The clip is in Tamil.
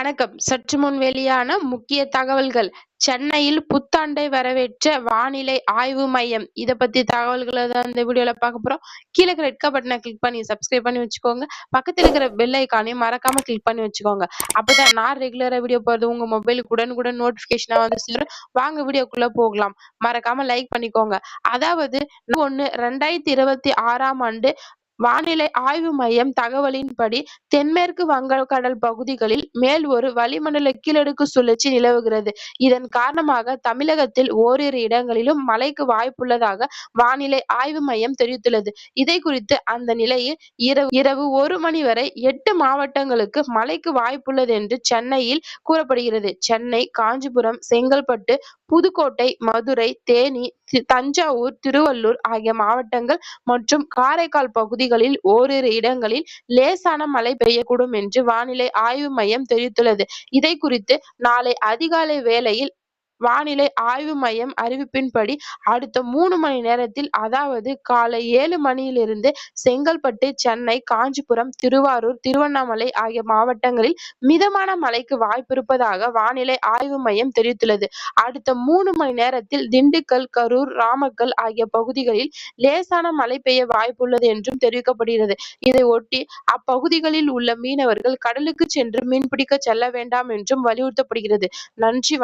வணக்கம். சற்று முன் வெளியான முக்கிய தகவல்கள். சென்னையில் புத்தாண்டை வரவேற்ற வானிலை ஆய்வு மையம். இத பத்தி தகவல்களை தான் இந்த வீடியோல பார்க்க போறோம். கீழே இருக்கிற ரெட் பட்டனை கிளிக் பண்ணி சப்ஸ்கிரைப் பண்ணி வச்சுக்கோங்க. பக்கத்துல இருக்கிற பெல் ஐக்கானையும் மறக்காம கிளிக் பண்ணி வச்சுக்கோங்க. அப்பதான் நான் ரெகுலரா வீடியோ போறது உங்க மொபைலுக்கு உடனுக்குடன் நோட்டிபிகேஷனா வந்து சொல்லிடும் வாங்க வீடியோக்குள்ள போகலாம். மறக்காம லைக் பண்ணிக்கோங்க. அதாவது ஒண்ணு ரெண்டாயிரத்தி இருபத்தி ஆறாம் ஆண்டு வானிலை ஆய்வு மையம் தகவலின்படி தென்மேற்கு வங்கக்கடல் பகுதிகளில் மேல் ஒரு வளிமண்டல கீழடுக்கு சுழற்சி நிலவுகிறது. இதன் காரணமாக தமிழகத்தில் ஓரிரு இடங்களிலும் மழைக்கு வாய்ப்புள்ளதாக வானிலை ஆய்வு மையம் தெரிவித்துள்ளது. இதை குறித்து அந்த நிலையில் இரவு இரவு ஒரு மணி வரை எட்டு மாவட்டங்களுக்கு மழைக்கு வாய்ப்புள்ளது என்று சென்னையில் கூறப்படுகிறது. சென்னை காஞ்சிபுரம் செங்கல்பட்டு புதுக்கோட்டை மதுரை தேனி தஞ்சாவூர் திருவள்ளூர் ஆகிய மாவட்டங்கள் மற்றும் காரைக்கால் பகுதிகளில் ஓரிரு இடங்களில் லேசான மழை பெய்யக்கூடும் என்று வானிலை ஆய்வு மையம் தெரிவித்துள்ளது. இதை குறித்து நாளை அதிகாலை வேளையில் வானிலை ஆய்வு மையம் அறிவிப்பின்படி அடுத்த மூணு மணி நேரத்தில் அதாவது காலை ஏழு மணியிலிருந்து செங்கல்பட்டு சென்னை காஞ்சிபுரம் திருவாரூர் திருவண்ணாமலை ஆகிய மாவட்டங்களில் மிதமான மழைக்கு வாய்ப்பிருப்பதாக வானிலை ஆய்வு மையம் தெரிவித்துள்ளது. அடுத்த மூணு மணி நேரத்தில் திண்டுக்கல் கரூர் ராமக்கல் ஆகிய பகுதிகளில் லேசான மழை பெய்ய வாய்ப்புள்ளது என்றும் தெரிவிக்கப்படுகிறது. இதை ஒட்டி அப்பகுதிகளில் உள்ள மீனவர்கள் கடலுக்கு சென்று மீன்பிடிக்க செல்ல வேண்டாம் என்றும் வலியுறுத்தப்படுகிறது. நன்றி